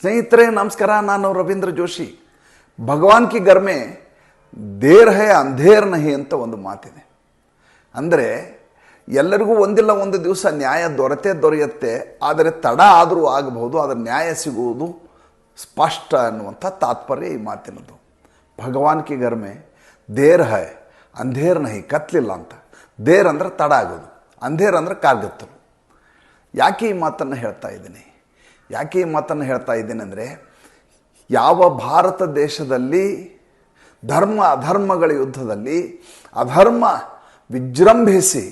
ಸ್ನೇಹಿತರೆ, ನಮಸ್ಕಾರ. ನಾನು ರವೀಂದ್ರ ಜೋಶಿ. ಭಗವಾನ್ ಕಿ ಗರ್ಮೆ ದೇರ್ ಹೇ ಅಂಧೇರ್ ನಹಿ ಅಂತ ಒಂದು ಮಾತಿದೆ. ಅಂದರೆ, ಎಲ್ಲರಿಗೂ ಒಂದಿಲ್ಲ ಒಂದು ದಿವಸ ನ್ಯಾಯ ದೊರೆತೇ ದೊರೆಯುತ್ತೆ, ಆದರೆ ತಡ ಆದರೂ ಆಗಬಹುದು, ಆದರೆ ನ್ಯಾಯ ಸಿಗುವುದು ಸ್ಪಷ್ಟ ಅನ್ನುವಂಥ ತಾತ್ಪರ್ಯ ಈ ಮಾತಿನದು ಭಗವಾನ್ ಕಿ ಗರ್ಮೆ ದೇರ್ ಹೈ ಅಂಧೇರ್ ನಹಿ, ಕತ್ಲಿಲ್ಲ ಅಂತ. ದೇರ್ ಅಂದ್ರೆ ತಡ ಆಗೋದು. ಅಂಧೇರ್ ಅಂದರೆ ಕಾರ್ಗತ್ತಲು ಯಾಕೆ ಈ ಮಾತನ್ನು ಹೇಳ್ತಾ ಇದ್ದೀನಿ? ಯಾಕೆ ಈ ಮಾತನ್ನು ಹೇಳ್ತಾ ಇದ್ದೇನೆಂದರೆ ಯಾವ ಭಾರತ ದೇಶದಲ್ಲಿ ಧರ್ಮ, ಅಧರ್ಮಗಳ ಯುದ್ಧದಲ್ಲಿ ಅಧರ್ಮ ವಿಜೃಂಭಿಸಿ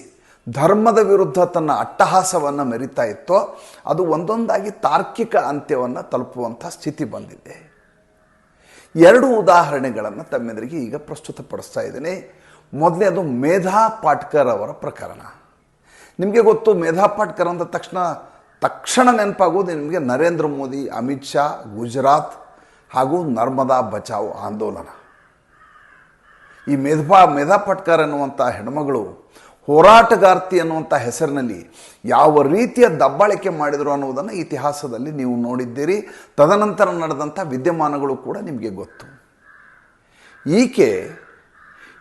ಧರ್ಮದ ವಿರುದ್ಧ ತನ್ನ ಅಟ್ಟಹಾಸವನ್ನು ಮೆರಿತಾ ಇತ್ತೋ, ಅದು ಒಂದೊಂದಾಗಿ ತಾರ್ಕಿಕ ಅಂತ್ಯವನ್ನು ತಲುಪುವಂಥ ಸ್ಥಿತಿ ಬಂದಿದೆ. ಎರಡು ಉದಾಹರಣೆಗಳನ್ನು ತಮ್ಮೆದುರಿಗೆ ಈಗ ಪ್ರಸ್ತುತಪಡಿಸ್ತಾ ಇದ್ದೀನಿ. ಮೊದಲನೇದು ಮೇಧಾ ಪಾಟ್ಕರ್ ಅವರ ಪ್ರಕರಣ. ನಿಮಗೆ ಗೊತ್ತು, ಮೇಧಾ ಪಾಟ್ಕರ್ ಅಂದ ತಕ್ಷಣ ತಕ್ಷಣ ನೆನಪಾಗೋದು ನಿಮಗೆ ನರೇಂದ್ರ ಮೋದಿ, ಅಮಿತ್ ಶಾ, ಗುಜರಾತ್ ಹಾಗೂ ನರ್ಮದಾ ಬಚಾವ್ ಆಂದೋಲನ. ಈ ಮೇಧಾ ಮೇಧಾ ಪಟ್ಕರ್ ಅನ್ನುವಂಥ ಹೆಣ್ಮಗಳು ಹೋರಾಟಗಾರ್ತಿ ಅನ್ನುವಂಥ ಹೆಸರಿನಲ್ಲಿ ಯಾವ ರೀತಿಯ ದಬ್ಬಾಳಿಕೆ ಮಾಡಿದರು ಅನ್ನುವುದನ್ನು ಇತಿಹಾಸದಲ್ಲಿ ನೀವು ನೋಡಿದ್ದೀರಿ. ತದನಂತರ ನಡೆದಂಥ ವಿದ್ಯಮಾನಗಳು ಕೂಡ ನಿಮಗೆ ಗೊತ್ತು. ಈಕೆ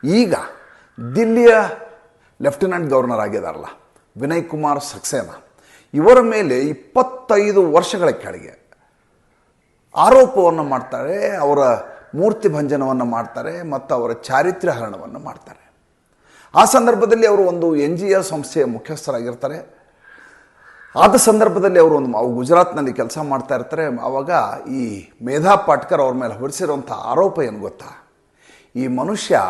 ಈಗ ದಿಲ್ಲಿಯ ಲೆಫ್ಟಿನೆಂಟ್ ಗವರ್ನರ್ ಆಗಿದಾರಲ್ಲ ವಿನಯ್ ಕುಮಾರ್ ಸಕ್ಸೇನಾ. ಇವರ ಮೇಲೆ ಇಪ್ಪತ್ತೈದು ವರ್ಷಗಳ ಕೆಳಗೆ ಆರೋಪವನ್ನು ಮಾಡ್ತಾರೆ, ಅವರ ಮೂರ್ತಿ ಭಂಜನವನ್ನು ಮಾಡ್ತಾರೆ, ಮತ್ತು ಅವರ ಚಾರಿತ್ರ್ಯ ಹರಣವನ್ನು ಮಾಡ್ತಾರೆ. ಆ ಸಂದರ್ಭದಲ್ಲಿ ಅವರು ಒಂದು ಎನ್ ಜಿ ಒ ಸಂಸ್ಥೆಯ ಮುಖ್ಯಸ್ಥರಾಗಿರ್ತಾರೆ. ಆದ ಸಂದರ್ಭದಲ್ಲಿ ಅವರು ಒಂದು ಅವು ಗುಜರಾತ್ನಲ್ಲಿ ಕೆಲಸ ಮಾಡ್ತಾ ಇರ್ತಾರೆ. ಆವಾಗ ಈ ಮೇಧಾ ಪಾಟ್ಕರ್ ಅವ್ರ ಮೇಲೆ ಹೊರಿಸಿರುವಂಥ ಆರೋಪ ಏನು ಗೊತ್ತಾ? ಈ ಮನುಷ್ಯ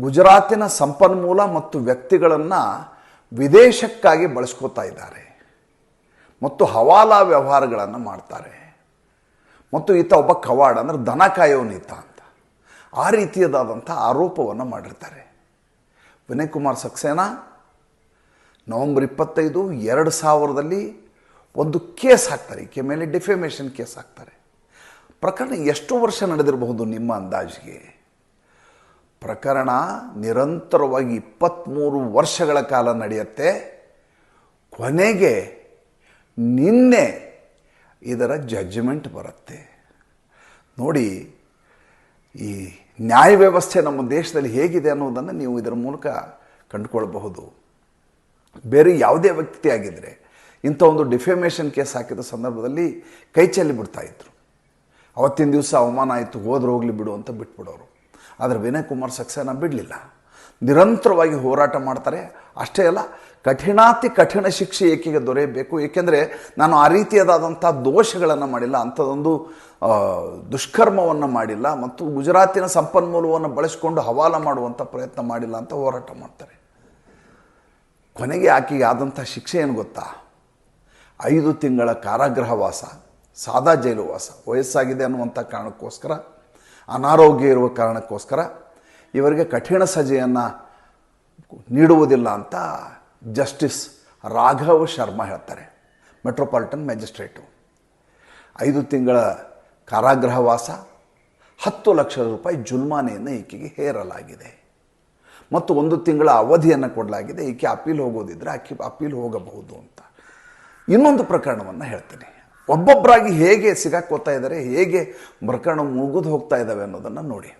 ಗುಜರಾತಿನ ಸಂಪನ್ಮೂಲ ಮತ್ತು ವ್ಯಕ್ತಿಗಳನ್ನು ವಿದೇಶಕ್ಕಾಗಿ ಬಳಸ್ಕೋತಾ ಇದ್ದಾರೆ. ಮತ್ತು ಹವಾಲಾ ವ್ಯವಹಾರಗಳನ್ನು ಮಾಡ್ತಾರೆ. ಮತ್ತು ಈತ ಒಬ್ಬ ಕವಾಡ, ಅಂದರೆ ದನ ಕಾಯೋನೀತ ಅಂತ. ಆ ರೀತಿಯದಾದಂಥ ಆರೋಪವನ್ನು ಮಾಡಿರ್ತಾರೆ. ವಿನಯ್ ಕುಮಾರ್ ಸಕ್ಸೇನಾ, ನವಂಬರ್ ಇಪ್ಪತ್ತೈದು, ಎರಡು ಸಾವಿರದಲ್ಲಿ ಒಂದು ಕೇಸ್ ಹಾಕ್ತಾರೆ. ಈಕೆ ಮೇಲೆ ಡಿಫೆಮೇಷನ್ ಕೇಸ್ ಹಾಕ್ತಾರೆ. ಪ್ರಕರಣ ಎಷ್ಟು ವರ್ಷ ನಡೆದಿರಬಹುದು ನಿಮ್ಮ ಅಂದಾಜಿಗೆ? ಪ್ರಕರಣ ನಿರಂತರವಾಗಿ ಇಪ್ಪತ್ತ್ಮೂರು ವರ್ಷಗಳ ಕಾಲ ನಡೆಯುತ್ತೆ. ಕೊನೆಗೆ ನಿನ್ನೆ ಇದರ ಜಡ್ಜ್ಮೆಂಟ್ ಬರುತ್ತೆ. ನೋಡಿ, ಈ ನ್ಯಾಯ ವ್ಯವಸ್ಥೆ ನಮ್ಮ ದೇಶದಲ್ಲಿ ಹೇಗಿದೆ ಅನ್ನೋದನ್ನು ನೀವು ಇದರ ಮೂಲಕ ಕಂಡುಕೊಳ್ಬಹುದು. ಬೇರೆ ಯಾವುದೇ ವ್ಯಕ್ತಿ ಆಗಿದ್ದರೆ ಇಂಥ ಒಂದು ಡಿಫೆಮೇಷನ್ ಕೇಸ್ ಹಾಕಿದ ಸಂದರ್ಭದಲ್ಲಿ ಕೈ ಚೆಲ್ಲಿ ಬಿಡ್ತಾ ಇದ್ರು. ಅವತ್ತಿನ ದಿವಸ ಅವಮಾನ ಆಯಿತು, ಹೋದ್ರೆ ಹೋಗಲಿ ಬಿಡು ಅಂತ ಬಿಟ್ಬಿಡೋರು. ಆದರೆ ವಿನಯ್ ಕುಮಾರ್ ಸಕ್ಸೇನಾ ಬಿಡಲಿಲ್ಲ. ನಿರಂತರವಾಗಿ ಹೋರಾಟ ಮಾಡ್ತಾರೆ. ಅಷ್ಟೇ ಅಲ್ಲ, ಕಠಿಣಾತಿ ಕಠಿಣ ಶಿಕ್ಷೆ ಏಕೆಗೆ ದೊರೆಯಬೇಕು? ಏಕೆಂದರೆ ನಾನು ಆ ರೀತಿಯಾದಂಥ ದೋಷಗಳನ್ನು ಮಾಡಿಲ್ಲ, ಅಂಥದ್ದೊಂದು ದುಷ್ಕರ್ಮವನ್ನು ಮಾಡಿಲ್ಲ ಮತ್ತು ಗುಜರಾತಿನ ಸಂಪನ್ಮೂಲವನ್ನು ಬಳಸಿಕೊಂಡು ಹವಾಲ ಮಾಡುವಂಥ ಪ್ರಯತ್ನ ಮಾಡಿಲ್ಲ ಅಂತ ಹೋರಾಟ ಮಾಡ್ತಾರೆ. ಕೊನೆಗೆ ಆಕೆಗೆ ಆದಂಥ ಶಿಕ್ಷೆ ಏನು ಗೊತ್ತಾ? ಐದು ತಿಂಗಳ ಕಾರಾಗೃಹವಾಸ, ಸಾದಾ ಜೈಲು ವಾಸ, ವಯಸ್ಸಾಗಿದೆ ಅನ್ನುವಂಥ ಕಾರಣಕ್ಕೋಸ್ಕರ ಅನಾರೋಗ್ಯ ಇರುವ ಕಾರಣಕ್ಕೋಸ್ಕರ ಇವರಿಗೆ ಕಠಿಣ ಸಜೆಯನ್ನು ನೀಡುವುದಿಲ್ಲ ಅಂತ ಜಸ್ಟಿಸ್ ರಾಘವ್ ಶರ್ಮಾ ಹೇಳ್ತಾರೆ, ಮೆಟ್ರೋಪಾಲಿಟನ್ ಮ್ಯಾಜಿಸ್ಟ್ರೇಟು. ಐದು ತಿಂಗಳ ಕಾರಾಗೃಹವಾಸ ಹತ್ತು ಲಕ್ಷ ರೂಪಾಯಿ ಜುಲ್ಮಾನೆಯನ್ನು ಈಕೆಗೆ ಹೇರಲಾಗಿದೆ. ಮತ್ತು ಒಂದು ತಿಂಗಳ ಅವಧಿಯನ್ನು ಕೊಡಲಾಗಿದೆ, ಈಕೆ ಅಪೀಲ್ ಹೋಗೋದಿದ್ರೆ ಆಕೆ ಅಪೀಲ್ ಹೋಗಬಹುದು ಅಂತ. ಇನ್ನೊಂದು ಪ್ರಕರಣವನ್ನು ಹೇಳ್ತೀನಿ. ಒಬ್ಬೊಬ್ಬರಾಗಿ ಹೇಗೆ ಸಿಗಾಕೋತಾ ಇದ್ದಾರೆ, ಹೇಗೆ ಪ್ರಕರಣ ಮುಗಿದು ಹೋಗ್ತಾ ಇದ್ದಾವೆ ಅನ್ನೋದನ್ನು ನೋಡಿ.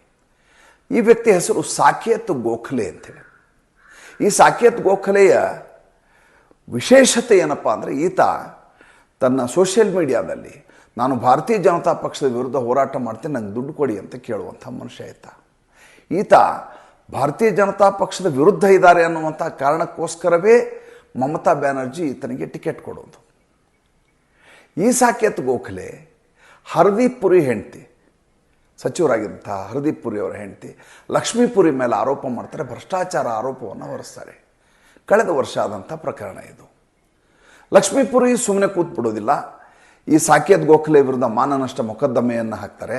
ಈ ವ್ಯಕ್ತಿ ಹೆಸರು ಸಾಕೇತ್ ಗೋಖಲೆ ಅಂತೇಳಿ. ಈ ಸಾಕೇತ್ ಗೋಖಲೆಯ ವಿಶೇಷತೆ ಏನಪ್ಪ ಅಂದರೆ ಈತ ತನ್ನ ಸೋಷಿಯಲ್ ಮೀಡಿಯಾದಲ್ಲಿ, ನಾನು ಭಾರತೀಯ ಜನತಾ ಪಕ್ಷದ ವಿರುದ್ಧ ಹೋರಾಟ ಮಾಡ್ತೀನಿ, ನಂಗೆ ದುಡ್ಡು ಕೊಡಿ ಅಂತ ಕೇಳುವಂಥ ಮನುಷ್ಯ ಈತ ಈತ ಭಾರತೀಯ ಜನತಾ ಪಕ್ಷದ ವಿರುದ್ಧ ಇದ್ದಾರೆ ಅನ್ನುವಂಥ ಕಾರಣಕ್ಕೋಸ್ಕರವೇ ಮಮತಾ ಬ್ಯಾನರ್ಜಿ ಈತನಿಗೆ ಟಿಕೆಟ್ ಕೊಡೋದು. ಈ ಸಾಕೇತ್ ಗೋಖಲೆ ಹರ್ದೀಪ್ ಪುರಿ ಹೆಂಡತಿ, ಸಚಿವರಾಗಿದ್ದಂಥ ಹರ್ದೀಪ್ ಪುರಿ ಅವರ ಹೆಂಡತಿ, ಲಕ್ಷ್ಮೀಪುರಿ ಮೇಲೆ ಆರೋಪ ಮಾಡ್ತಾರೆ, ಭ್ರಷ್ಟಾಚಾರ ಆರೋಪವನ್ನು ಹೊರಿಸ್ತಾರೆ. ಕಳೆದ ವರ್ಷ ಆದಂಥ ಪ್ರಕರಣ ಇದು. ಲಕ್ಷ್ಮೀಪುರಿ ಸುಮ್ಮನೆ ಕೂತ್ಬಿಡೋದಿಲ್ಲ ಈ ಸಾಕೇತ್ ಗೋಖಲೆ ವಿರುದ್ಧ ಮಾನನಷ್ಟ ಮೊಕದ್ದಮೆಯನ್ನು ಹಾಕ್ತಾರೆ.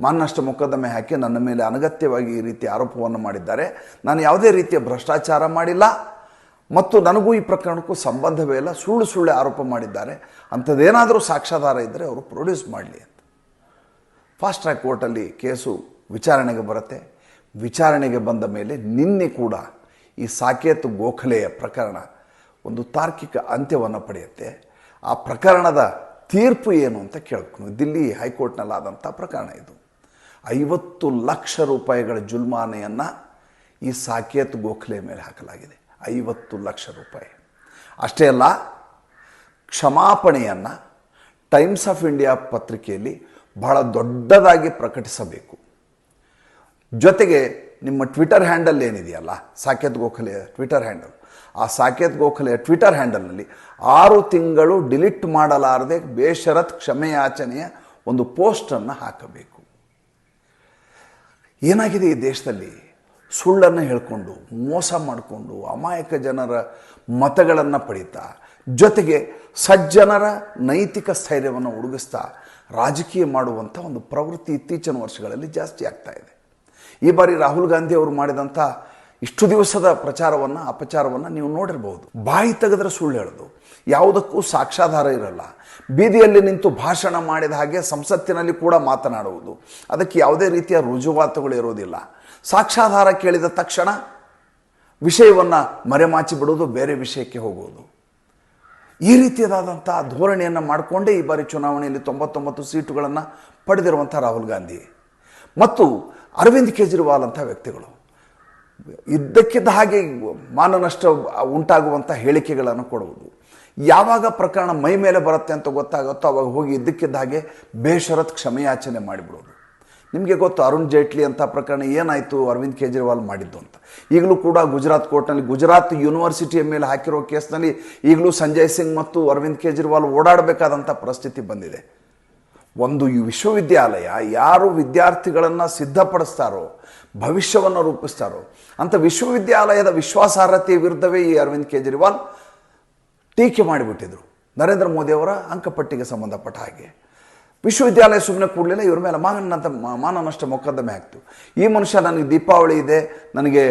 ಮಾನನಷ್ಟ ಮೊಕದ್ದಮೆ ಹಾಕಿ ನನ್ನ ಮೇಲೆ ಅನಗತ್ಯವಾಗಿ ಈ ರೀತಿ ಆರೋಪವನ್ನು ಮಾಡಿದ್ದಾರೆ. ನಾನು ಯಾವುದೇ ರೀತಿಯ ಭ್ರಷ್ಟಾಚಾರ ಮಾಡಿಲ್ಲ. ಮತ್ತು ನನಗೂ ಈ ಪ್ರಕರಣಕ್ಕೂ ಸಂಬಂಧವೇ ಇಲ್ಲ. ಸುಳ್ಳು ಸುಳ್ಳು ಆರೋಪ ಮಾಡಿದ್ದಾರೆ. ಅಂಥದ್ದೇನಾದರೂ ಸಾಕ್ಷ್ಯಾಧಾರ ಇದ್ದರೆ ಅವರು ಪ್ರೊಡ್ಯೂಸ್ ಮಾಡಲಿ ಅಂತ. ಫಾಸ್ಟ್ ಟ್ರ್ಯಾಕ್ ಕೋರ್ಟಲ್ಲಿ ಕೇಸು ವಿಚಾರಣೆಗೆ ಬರುತ್ತೆ. ವಿಚಾರಣೆಗೆ ಬಂದ ಮೇಲೆ ನಿನ್ನೆ ಕೂಡ ಈ ಸಾಕೇತ್ ಗೋಖಲೆಯ ಪ್ರಕರಣ ಒಂದು ತಾರ್ಕಿಕ ಅಂತ್ಯವನ್ನು ಪಡೆಯುತ್ತೆ. ಆ ಪ್ರಕರಣದ ತೀರ್ಪು ಏನು ಅಂತ ಕೇಳಬೇಕು ದಿಲ್ಲಿ ಹೈಕೋರ್ಟ್ನಲ್ಲಾದಂಥ ಪ್ರಕರಣ ಇದು. ಐವತ್ತು ಲಕ್ಷ ರೂಪಾಯಿಗಳ ಜುಲ್ಮಾನೆಯನ್ನು ಈ ಸಾಕೇತ್ ಗೋಖಲೆ ಮೇಲೆ ಹಾಕಲಾಗಿದೆ. ಐವತ್ತು ಲಕ್ಷ ರೂಪಾಯಿ. ಅಷ್ಟೇ ಅಲ್ಲ, ಕ್ಷಮಾಪಣೆಯನ್ನು ಟೈಮ್ಸ್ ಆಫ್ ಇಂಡಿಯಾ ಪತ್ರಿಕೆಯಲ್ಲಿ ಬಹಳ ದೊಡ್ಡದಾಗಿ ಪ್ರಕಟಿಸಬೇಕು. ಜೊತೆಗೆ ನಿಮ್ಮ ಟ್ವಿಟರ್ ಹ್ಯಾಂಡಲ್ ಏನಿದೆಯಲ್ಲ, ಸಾಕೇತ್ ಗೋಖಲೆಯ ಟ್ವಿಟರ್ ಹ್ಯಾಂಡಲ್, ಆ ಸಾಕೇತ್ ಗೋಖಲೆಯ ಟ್ವಿಟರ್ ಹ್ಯಾಂಡಲ್ನಲ್ಲಿ ಆರು ತಿಂಗಳು ಡಿಲೀಟ್ ಮಾಡಲಾರದೆ ಬೇಷರತ್ ಕ್ಷಮೆಯಾಚನೆಯ ಒಂದು ಪೋಸ್ಟನ್ನು ಹಾಕಬೇಕು. ಏನಾಗಿದೆ ಈ ದೇಶದಲ್ಲಿ? ಸುಳ್ಳನ್ನು ಹೇಳ್ಕೊಂಡು, ಮೋಸ ಮಾಡಿಕೊಂಡು, ಅಮಾಯಕ ಜನರ ಮತಗಳನ್ನು ಪಡೀತಾ, ಜೊತೆಗೆ ಸಜ್ಜನರ ನೈತಿಕ ಸ್ಥೈರ್ಯವನ್ನು ಉಡುಗಿಸ್ತಾ ರಾಜಕೀಯ ಮಾಡುವಂಥ ಒಂದು ಪ್ರವೃತ್ತಿ ಇತ್ತೀಚಿನ ವರ್ಷಗಳಲ್ಲಿ ಜಾಸ್ತಿ ಆಗ್ತಾ ಇದೆ. ಈ ಬಾರಿ ರಾಹುಲ್ ಗಾಂಧಿ ಅವರು ಮಾಡಿದಂಥ ಇಷ್ಟು ದಿವಸದ ಪ್ರಚಾರವನ್ನು, ಅಪಚಾರವನ್ನು ನೀವು ನೋಡಿರ್ಬೋದು ಬಾಯಿ ತೆಗೆದ್ರೆ ಸುಳ್ಳು ಹೇಳೋದು. ಯಾವುದಕ್ಕೂ ಸಾಕ್ಷಾಧಾರ ಇರಲ್ಲ. ಬೀದಿಯಲ್ಲಿ ನಿಂತು ಭಾಷಣ ಮಾಡಿದ ಹಾಗೆ ಸಂಸತ್ತಿನಲ್ಲಿ ಕೂಡ ಮಾತನಾಡುವುದು. ಅದಕ್ಕೆ ಯಾವುದೇ ರೀತಿಯ ರುಜುವಾತುಗಳು ಇರೋದಿಲ್ಲ. ಸಾಕ್ಷ್ಯಾಧಾರ ಕೇಳಿದ ತಕ್ಷಣ ವಿಷಯವನ್ನು ಮರೆಮಾಚಿ ಬಿಡೋದು ಬೇರೆ ವಿಷಯಕ್ಕೆ ಹೋಗುವುದು. ಈ ರೀತಿಯಾದಂಥ ಧೋರಣೆಯನ್ನು ಮಾಡಿಕೊಂಡೇ ಈ ಬಾರಿ ಚುನಾವಣೆಯಲ್ಲಿ ತೊಂಬತ್ತೊಂಬತ್ತು ಸೀಟುಗಳನ್ನು ಪಡೆದಿರುವಂಥ ರಾಹುಲ್ ಗಾಂಧಿ. ಮತ್ತು ಅರವಿಂದ್ ಕೇಜ್ರಿವಾಲ್ ಅಂಥ ವ್ಯಕ್ತಿಗಳು. ಇದ್ದಕ್ಕಿದ್ದ ಹಾಗೆ ಮಾನನಷ್ಟ ಉಂಟಾಗುವಂಥ ಹೇಳಿಕೆಗಳನ್ನು ಕೊಡುವುದು. ಯಾವಾಗ ಪ್ರಕರಣ ಮೈ ಮೇಲೆ ಬರುತ್ತೆ ಅಂತ ಗೊತ್ತಾಗುತ್ತೋ ಅವಾಗ ಹೋಗಿ ಇದ್ದಕ್ಕಿದ್ದ ಹಾಗೆ ಬೇಷರತ್ ಕ್ಷಮೆಯಾಚನೆ ಮಾಡಿಬಿಡೋದು ನಿಮಗೆ ಗೊತ್ತು ಅರುಣ್ ಜೇಟ್ಲಿ ಅಂತ ಪ್ರಕರಣ ಏನಾಯಿತು ಅರವಿಂದ್ ಕೇಜ್ರಿವಾಲ್ ಮಾಡಿದ್ದು ಅಂತ. ಈಗಲೂ ಕೂಡ ಗುಜರಾತ್ ಕೋರ್ಟ್ನಲ್ಲಿ ಗುಜರಾತ್ ಯೂನಿವರ್ಸಿಟಿಯ ಮೇಲೆ ಹಾಕಿರೋ ಕೇಸ್ನಲ್ಲಿ ಈಗಲೂ ಸಂಜಯ್ ಸಿಂಗ್ ಮತ್ತು ಅರವಿಂದ್ ಕೇಜ್ರಿವಾಲ್ ಓಡಾಡಬೇಕಾದಂಥ ಪರಿಸ್ಥಿತಿ ಬಂದಿದೆ. ಒಂದು ವಿಶ್ವವಿದ್ಯಾಲಯ ಯಾರು ವಿದ್ಯಾರ್ಥಿಗಳನ್ನು ಸಿದ್ಧಪಡಿಸ್ತಾರೋ, ಭವಿಷ್ಯವನ್ನು ರೂಪಿಸ್ತಾರೋ, ಅಂಥ ವಿಶ್ವವಿದ್ಯಾಲಯದ ವಿಶ್ವಾಸಾರ್ಹತೆಯ ವಿರುದ್ಧವೇ ಈ ಅರವಿಂದ್ ಕೇಜ್ರಿವಾಲ್ ಟೀಕೆ ಮಾಡಿಬಿಟ್ಟಿದ್ರು. ನರೇಂದ್ರ ಮೋದಿಯವರ ಅಂಕಪಟ್ಟಿಗೆ ಸಂಬಂಧಪಟ್ಟ ಹಾಗೆ. ವಿಶ್ವವಿದ್ಯಾಲಯ ಸುಮ್ಮನೆ ಕೂಡಲಿಲ್ಲ ಇವ್ರ ಮೇಲೆ ಮಾನನಂತ ಮಾನನಷ್ಟ ಮೊಕದ್ದಮೆ ಹಾಕ್ತು ಈ ಮನುಷ್ಯ ನನಗೆ ದೀಪಾವಳಿ ಇದೆ, ನನಗೆ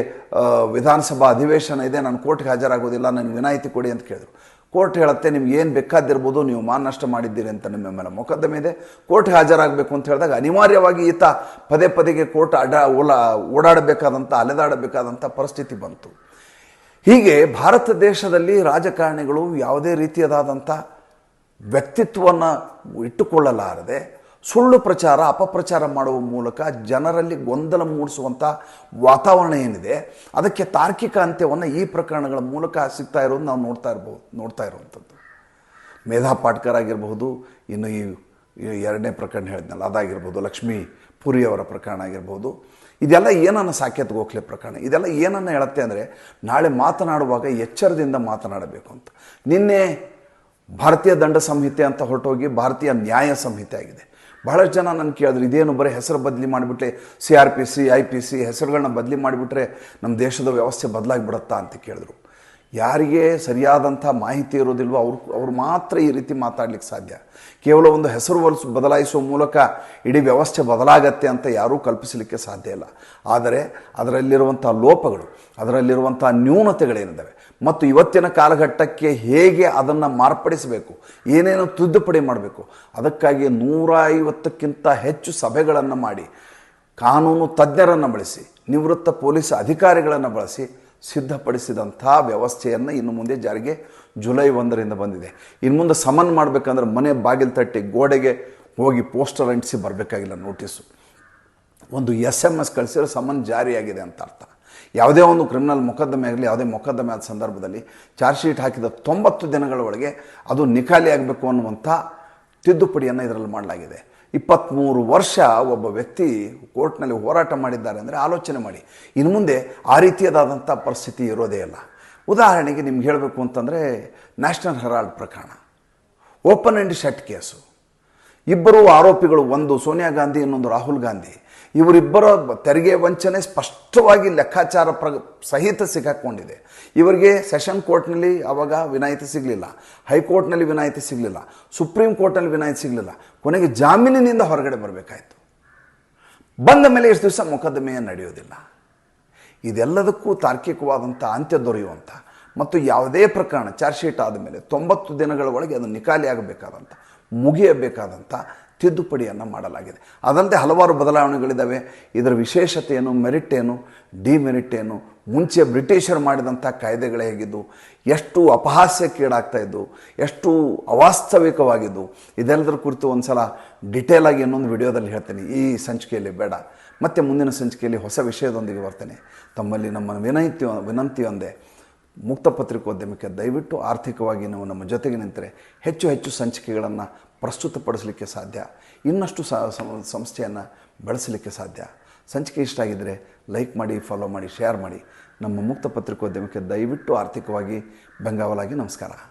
ವಿಧಾನಸಭಾ ಅಧಿವೇಶನ ಇದೆ, ನಾನು ಕೋರ್ಟ್ಗೆ ಹಾಜರಾಗೋದಿಲ್ಲ, ನನಗೆ ವಿನಾಯಿತಿ ಕೊಡಿ ಅಂತ ಕೇಳಿದ್ರು. ಕೋರ್ಟ್ ಹೇಳುತ್ತೆ, ನಿಮ್ಗೆ ಏನು ಬೇಕಾದಿರ್ಬೋದು ನೀವು ಮಾನನಷ್ಟ ಮಾಡಿದ್ದೀರಿ ಅಂತ ನಿಮ್ಮ ಮೇಲೆ ಮೊಕದ್ದಮೆ ಇದೆ. ಕೋರ್ಟ್ಗೆ ಹಾಜರಾಗಬೇಕು ಅಂತ ಹೇಳಿದಾಗ ಅನಿವಾರ್ಯವಾಗಿ ಈತ ಪದೇ ಪದೇಗೆ ಕೋರ್ಟ್ ಅಡ, ಓಲಾ, ಓಡಾಡಬೇಕಾದಂಥ, ಅಲೆದಾಡಬೇಕಾದಂಥ ಪರಿಸ್ಥಿತಿ ಬಂತು. ಹೀಗೆ ಭಾರತ ದೇಶದಲ್ಲಿ ರಾಜಕಾರಣಿಗಳು ಯಾವುದೇ ರೀತಿಯದಾದಂಥ ವ್ಯಕ್ತಿತ್ವವನ್ನು ಇಟ್ಟುಕೊಳ್ಳಲಾರದೆ ಸುಳ್ಳು ಪ್ರಚಾರ, ಅಪಪ್ರಚಾರ ಮಾಡುವ ಮೂಲಕ ಜನರಲ್ಲಿ ಗೊಂದಲ ಮೂಡಿಸುವಂಥ ವಾತಾವರಣ ಏನಿದೆ, ಅದಕ್ಕೆ ತಾರ್ಕಿಕ ಅಂತ್ಯವನ್ನು ಈ ಪ್ರಕರಣಗಳ ಮೂಲಕ ಸಿಗ್ತಾ ಇರೋದು ನಾವು ನೋಡ್ತಾ ಇರ್ಬೋದು ನೋಡ್ತಾ ಇರುವಂಥದ್ದು ಮೇಧಾ ಪಾಟ್ಕರ್ ಆಗಿರಬಹುದು, ಇನ್ನು ಈ ಎರಡನೇ ಪ್ರಕರಣ ಹೇಳಿದ್ನಲ್ಲ, ಅದಾಗಿರ್ಬೋದು, ಲಕ್ಷ್ಮೀ ಪುರಿ ಅವರ ಪ್ರಕರಣ ಆಗಿರ್ಬೋದು. ಇದೆಲ್ಲ ಏನನ್ನು ಸಾಕೇತ್ ಗೋಖಲೆ ಪ್ರಕರಣ? ಇದೆಲ್ಲ ಏನನ್ನು ಹೇಳುತ್ತೆ ಅಂದರೆ ನಾಳೆ ಮಾತನಾಡುವಾಗ ಎಚ್ಚರದಿಂದ ಮಾತನಾಡಬೇಕು ಅಂತ. ನಿನ್ನೆ ಭಾರತೀಯ ದಂಡ ಸಂಹಿತೆ ಅಂತ ಹೊರಟೋಗಿ ಭಾರತೀಯ ನ್ಯಾಯ ಸಂಹಿತೆ ಆಗಿದೆ. ಬಹಳಷ್ಟು ಜನ ನಾನು ಕೇಳಿದ್ರು, ಇದೇನು ಬರೀ ಹೆಸರು ಬದಲಿ ಮಾಡಿಬಿಟ್ರೆ C R P C, I P C ಹೆಸರುಗಳನ್ನ ಬದಲಿ ಮಾಡಿಬಿಟ್ರೆ ನಮ್ಮ ದೇಶದ ವ್ಯವಸ್ಥೆ ಬದಲಾಗಿ ಬಿಡುತ್ತಾ ಅಂತ ಕೇಳಿದ್ರು. ಯಾರಿಗೆ ಸರಿಯಾದಂಥ ಮಾಹಿತಿ ಇರೋದಿಲ್ವೋ ಅವ್ರು ಅವ್ರು ಮಾತ್ರ ಈ ರೀತಿ ಮಾತಾಡ್ಲಿಕ್ಕೆ ಸಾಧ್ಯ. ಕೇವಲ ಒಂದು ಹೆಸರು ಹೊಲಸು ಬದಲಾಯಿಸುವ ಮೂಲಕ ಇಡೀ ವ್ಯವಸ್ಥೆ ಬದಲಾಗತ್ತೆ ಅಂತ ಯಾರೂ ಕಲ್ಪಿಸಲಿಕ್ಕೆ ಸಾಧ್ಯ ಇಲ್ಲ. ಆದರೆ ಅದರಲ್ಲಿರುವಂಥ ಲೋಪಗಳು, ಅದರಲ್ಲಿರುವಂಥ ನ್ಯೂನತೆಗಳೇನಿದ್ದಾವೆ? ಮತ್ತು ಇವತ್ತಿನ ಕಾಲಘಟ್ಟಕ್ಕೆ ಹೇಗೆ ಅದನ್ನು ಮಾರ್ಪಡಿಸಬೇಕು? ಏನೇನು ತಿದ್ದುಪಡಿ ಮಾಡಬೇಕು? ಅದಕ್ಕಾಗಿ ನೂರ ಐವತ್ತಕ್ಕಿಂತ ಹೆಚ್ಚು ಸಭೆಗಳನ್ನು ಮಾಡಿ, ಕಾನೂನು ತಜ್ಞರನ್ನು ಬಳಸಿ, ನಿವೃತ್ತ ಪೊಲೀಸ್ ಅಧಿಕಾರಿಗಳನ್ನು ಬಳಸಿ ಸಿದ್ಧಪಡಿಸಿದಂಥ ವ್ಯವಸ್ಥೆಯನ್ನು ಇನ್ನು ಮುಂದೆ ಜಾರಿಗೆ ಜುಲೈ ಒಂದರಿಂದ ಬಂದಿದೆ. ಇನ್ನು ಮುಂದೆ ಸಮನ್ ಮಾಡಬೇಕಂದ್ರೆ ಮನೆ ಬಾಗಿಲು ತಟ್ಟಿ ಗೋಡೆಗೆ ಹೋಗಿ ಪೋಸ್ಟರ್ ಅಂಟಿಸಿ ಬರಬೇಕಾಗಿಲ್ಲ ನೋಟಿಸು. ಒಂದು ಎಸ್ ಎಂ ಎಸ್ ಕಳಿಸಿದ್ರೆ ಸಮನ್ ಜಾರಿಯಾಗಿದೆ ಅಂತ ಅರ್ಥ. ಯಾವುದೇ ಒಂದು ಕ್ರಿಮಿನಲ್ ಮೊಕದ್ದಮೆ ಆಗಲಿ, ಯಾವುದೇ ಮೊಕದ್ದಮೆ ಆದ ಸಂದರ್ಭದಲ್ಲಿ ಚಾರ್ಜ್ ಶೀಟ್ ಹಾಕಿದ ತೊಂಬತ್ತು ದಿನಗಳ ಒಳಗೆ ಅದು ನಿಖಾಲಿ ಆಗಬೇಕು ಅನ್ನುವಂಥ ತಿದ್ದುಪಡಿಯನ್ನು ಇದರಲ್ಲಿ ಮಾಡಲಾಗಿದೆ. ಇಪ್ಪತ್ತ್ಮೂರು ವರ್ಷ ಒಬ್ಬ ವ್ಯಕ್ತಿ ಕೋರ್ಟ್ನಲ್ಲಿ ಹೋರಾಟ ಮಾಡಿದ್ದಾರೆ ಅಂದರೆ ಆಲೋಚನೆ ಮಾಡಿ. ಇನ್ನು ಮುಂದೆ ಆ ರೀತಿಯದಾದಂಥ ಪರಿಸ್ಥಿತಿ ಇರೋದೇ ಇಲ್ಲ. ಉದಾಹರಣೆಗೆ ನಿಮ್ಗೆ ಹೇಳಬೇಕು ಅಂತಂದರೆ ನ್ಯಾಷನಲ್ ಹೆರಾಲ್ಡ್ ಪ್ರಕರಣ. Open and shut case. ಇಬ್ಬರು ಆರೋಪಿಗಳು, ಒಂದು ಸೋನಿಯಾ ಗಾಂಧಿ, ಇನ್ನೊಂದು ರಾಹುಲ್ ಗಾಂಧಿ. ಇವರಿಬ್ಬರ ತೆರಿಗೆ ವಂಚನೆ ಸ್ಪಷ್ಟವಾಗಿ ಲೆಕ್ಕಾಚಾರ ಪ್ರ, ಸಹಿತ ಸಿಕ್ಕಾಕೊಂಡಿದೆ ಇವರಿಗೆ ಸೆಷನ್ ಕೋರ್ಟ್ನಲ್ಲಿ ಅವಾಗ ವಿನಾಯಿತಿ ಸಿಗಲಿಲ್ಲ. ಹೈಕೋರ್ಟ್ನಲ್ಲಿ ವಿನಾಯಿತಿ ಸಿಗಲಿಲ್ಲ. ಸುಪ್ರೀಂ ಕೋರ್ಟ್ನಲ್ಲಿ ವಿನಾಯಿತಿ ಸಿಗಲಿಲ್ಲ. ಕೊನೆಗೆ ಜಾಮೀನಿನಿಂದ ಹೊರಗಡೆ ಬರಬೇಕಾಯಿತು. ಬಂದ ಮೇಲೆ ಎಷ್ಟು ದಿವಸ ಮೊಕದ್ದಮೆಯ ನಡೆಯೋದಿಲ್ಲ. ಇದೆಲ್ಲದಕ್ಕೂ ತಾರ್ಕಿಕವಾದಂಥ ಅಂತ್ಯ ದೊರೆಯುವಂಥ ಮತ್ತು ಯಾವುದೇ ಪ್ರಕರಣ ಚಾರ್ಜ್ ಶೀಟ್ ಆದಮೇಲೆ ತೊಂಬತ್ತು ದಿನಗಳ ಒಳಗೆ ಅದು ನಿಖಾಲಿ ಆಗಬೇಕಾದಂಥ ಮುಗಿಯಬೇಕಾದಂಥ ತಿದ್ದುಪಡಿಯನ್ನು ಮಾಡಲಾಗಿದೆ. ಅದಲ್ಲದೆ ಹಲವಾರು ಬದಲಾವಣೆಗಳಿದ್ದಾವೆ ಇದರ ವಿಶೇಷತೆ ಮೆರಿಟ್ ಏನು ಡಿಮೆರಿಟ್ ಏನು ಮುಂಚೆ ಬ್ರಿಟಿಷರು ಮಾಡಿದಂಥ ಕಾಯ್ದೆಗಳೇ ಹೇಗಿದ್ದು, ಎಷ್ಟು ಅಪಹಾಸ್ಯಕ್ಕೀಡಾಗ್ತಾ ಇದ್ದು ಎಷ್ಟು ಅವಾಸ್ತವಿಕವಾಗಿದ್ದು, ಇದೆಲ್ಲದರ ಕುರಿತು ಒಂದು ಸಲ ಆಗಿ ಇನ್ನೊಂದು ವಿಡಿಯೋದಲ್ಲಿ ಹೇಳ್ತೇನೆ. ಈ ಸಂಚಿಕೆಯಲ್ಲಿ ಬೇಡ. ಮತ್ತು ಮುಂದಿನ ಸಂಚಿಕೆಯಲ್ಲಿ ಹೊಸ ವಿಷಯದೊಂದಿಗೆ ಬರ್ತೇನೆ. ತಮ್ಮಲ್ಲಿ ನಮ್ಮ ವಿನಂತಿ, ವಿನಂತಿಯೊಂದೇ, ಮುಕ್ತ ಪತ್ರಿಕೋದ್ಯಮಕ್ಕೆ ದಯವಿಟ್ಟು ಆರ್ಥಿಕವಾಗಿ ನೀವು ನಮ್ಮ ಜೊತೆಗೆ ನಿಂತರೆ ಹೆಚ್ಚು ಹೆಚ್ಚು ಸಂಚಿಕೆಗಳನ್ನು ಪ್ರಸ್ತುತಪಡಿಸಲಿಕ್ಕೆ ಸಾಧ್ಯ. ಇನ್ನಷ್ಟು ಸಂಸ್ಥೆಯನ್ನು ಬೆಳೆಸಲಿಕ್ಕೆ ಸಾಧ್ಯ. ಸಂಚಿಕೆ ಇಷ್ಟ ಆಗಿದ್ದರೆ ಲೈಕ್ ಮಾಡಿ, ಫಾಲೋ ಮಾಡಿ, ಶೇರ್ ಮಾಡಿ. ನಮ್ಮ ಮುಕ್ತ ಪತ್ರಿಕೋದ್ಯಮಕ್ಕೆ ದಯವಿಟ್ಟು ಆರ್ಥಿಕವಾಗಿ ಬೆಂಗಾವಲಾಗಿ ನಮಸ್ಕಾರ.